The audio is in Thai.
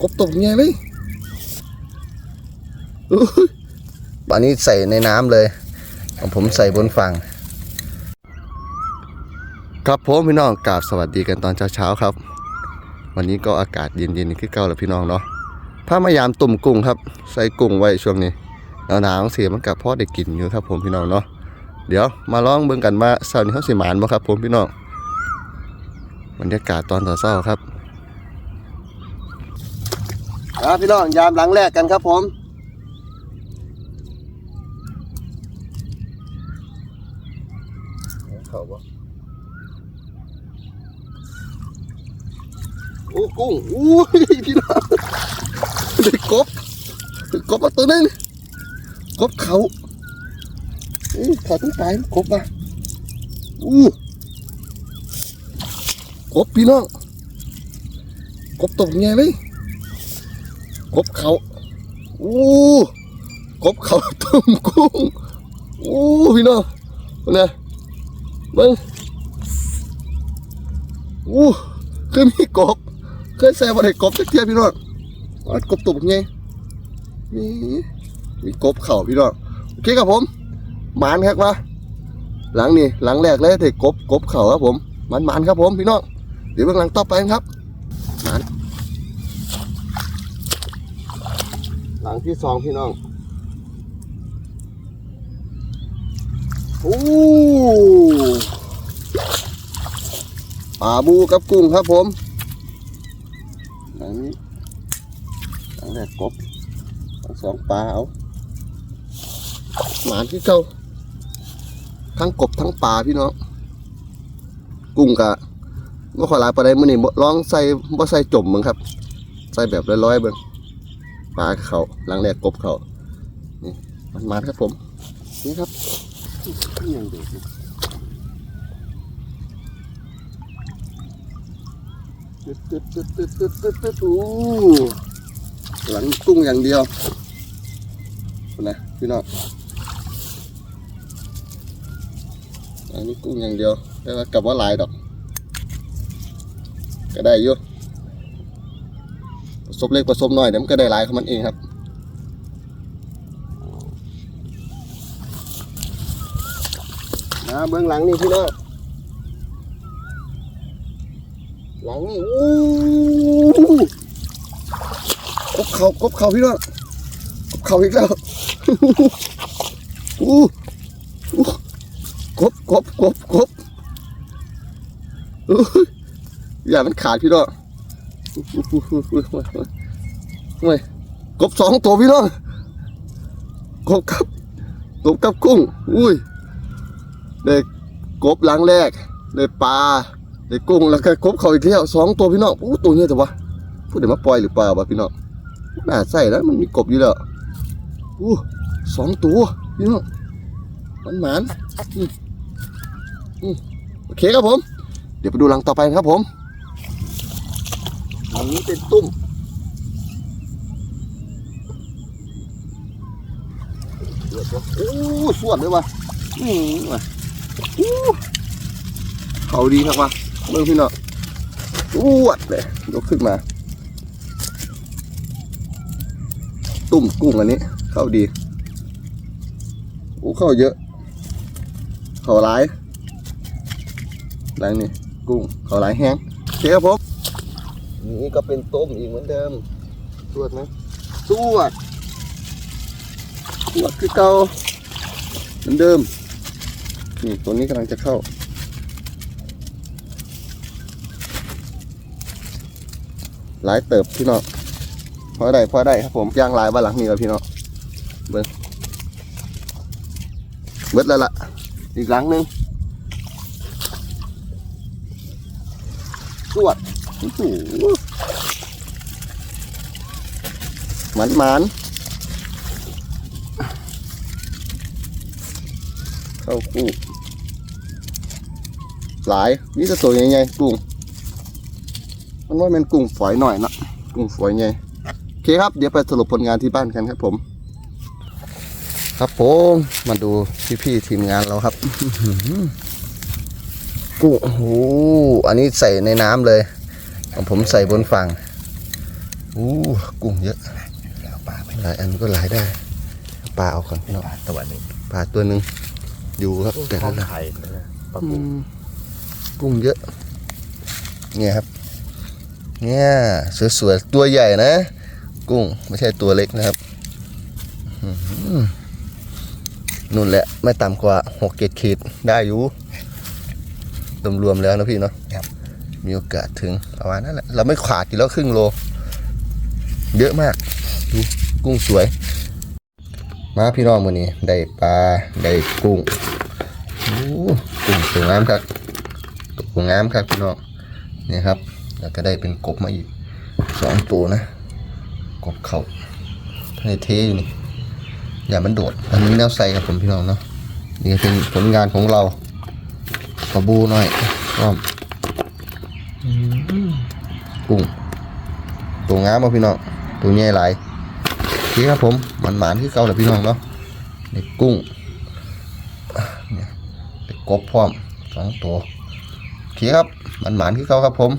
กบตกไงเลยอุ๊ยอันนี้ใส่ในน้ำเลยของผมใส่บนฝั่ง ครับผมพี่น้องกราบสวัสดีกันตอนเช้าๆครับ วันนี้ก็อากาศเย็นๆขึ้นเก้าแล้วพี่น้องเนาะพามายามตุ่มกุ้งครับ ใส่กุ้งไว้ช่วงนี้หนาวๆเสียมันกับพ่อได้กินอยู่ครับ ผมพี่น้องเนาะเดี๋ยวมาลองเบิ่งกันว่าเช้านี้เขาสิหมานบ่ครับ ผมพี่น้องบรรยากาศตอนเช้าๆครับ ครับพี่น้องยามหลังแรกกันครับผมเขาบ่โอ้กุ้งอุ้ยพี่น้องได้กบได้กบมาตัวนึงกบเขาอู้เขาต้องตายกบมาอู้กบพี่น้องกบตกไงเลย กบเขาอู้กบเขาต้มกุ้งอู้พี่น้องเนี่ยมึงอู้คือมีกบเคยแซวว่าได้กบเทียบพี่น้องว่ากบตุกไงมีมีกบเข่าพี่น้องโอเคครับผมหมานครับว่าหลังนี่หลังแรกเลยได้กบกบเข่าครับผมมันมันครับผมพี่น้องเดี๋ยวเบื้องหลังต่อไปครับหมาน หลังที่สองพี่น้องโอ้ปลาบูกับกุ้งครับผมหลังนี้หลังแรกกบหลังสองปลาเอาหมานที่เก่าทั้งกบทั้งปลาพี่น้องกุ้งกะก็ขอลายปลาได้มื่อนี้บ่ลองใส่บ่ใส่จมมึงครับ ใส่แบบร้อยๆเบิ่ง ปลาเขาหลังแรกกบเขานี่มันมาครับผม นี่ครับยังด็กอยู่ตึ๊ดตึ๊ดตึ๊ดตึ๊ดตึ๊ดตึ๊ดตึ๊ดโอ้หลังกุ้งอย่างเดียวนะพี่น้องอันนี้กุ้งอย่างเดียวแต่ว่ากลับว่าหลายดอก ก็ได้อยู่ สมเล็กผสมน้อยเดี๋ยวมันก็ได้หลายของมันเองครับนะเบื้องหลังนี่พี่น้องหลังนี่อู้กบเขากบเขาพี่น้องกบเขาอีกแล้วอู้อู้กบกบกบกบอยอย่ามันขาดพี่น้อง อู้ยกบสองตัวพี่น้องกบกับกบกับกุ้ง อุ้ยเด็กกบหลังแรกเด็กปลาได้กุ้งแล้วก็ครบเขาอีกแล้วสองตัวพี่น้องอู้ตัวเนี้ยแต่ว่าพูดเดี๋ยวมาปล่อยหรือเปล่าวะพี่น้องน่าใส่แล้วมันมีกบอยู่แล้วอู้สองตัวพี่น้องมันหมานโอเคครับผม เดี๋ยวไปดูหลังต่อไปครับผม หลังนี้เป็นตุ้ม เดือดว่ะโอ้สวดเลยวะอืมว่ะอู้เขาดีครับวะเบิ่งพี่น้องอ้วดเลยยกขึ้นมา ตุ่มกุ้งอันนี้ เข้าดีโอ้เข้าเยอะ เขาลายหลังนี่กุ้งเขาลายแห้งโอเคครับผม นี่ก็เป็นต้มอีกเหมือนเดิมสวดไหมสวดสวดคือเก่าเหมือนเดิมนี่ตัวนี้กำลังจะเข้าหลายเติบพี่น้องพอได้พอได้ครับผมย่างลายบ้านหลังนี้แล้วพี่น้องเบิ้งเบิดแล้วล่ะ อีกหลังหนึ่งสวด โอ้โหหมันหมันเข้าคู่หลายนี่จะตัวใหญ่ๆกุ้งมันว่าเป็นกุ้งฝอยหน่อยนะกุ้งฝอยไงโอเคครับ เดี๋ยวไปสรุปผลงานที่บ้านกันครับผม ครับผมมาดูพี่ๆทีมงานเราครับกุ้งโอ้โหอันนี้ใส่ในน้ำเลย ผมใส่บนฝั่งอู้กุ้งเยอะแล้วปลาไปหลายอันก็หลายได้ ปลาเอาก่อนพี่น้องปลาตัวหนึ่งปลาตัวหนึ่งอยู่ครับแต่ท้อละงหลักไข่นะปลาอืปูมกุ้งเยอะ เนี่ยครับ เนี่ยสวยๆตัวใหญ่นะ กุ้งไม่ใช่ตัวเล็กนะครับอื้อหือนู่นแหละ ไม่ต่ำกว่าหกเจ็ดขีดได้อยู่รวมๆแล้วนะพี่เนาะครับ มีโอกาสถึงประมาณนั้นแหละเราไม่ขาดอยู่แล้วครึ่งโล เยอะมากดูกุ้งสวย มาพี่น้องวันนี้ ได้ปลาได้กุ้งโอ้กุ้งสวยงามครับตัวงามครับพี่น้องนี่ครับ แล้วก็ได้เป็นกบมาอีกสองตัวนะ กบเขาในเทอยู่นี่ อย่ามันโดดอันนี้แนวใส่ครับผมพี่น้องเนาะนี่เป็นผลงานของเราขอบูหน่อยอ้อม กุ้งตัวงามมาพี่น้องตัวใหญ่หลายโอเคครับผมหมันหมานที่เก่าแหละพี่น้องเนาะนี่กุ้งเนี่ยเป็นกบพร้อมสองตัวโอเคครับหมันหมานที่เก่าครับผม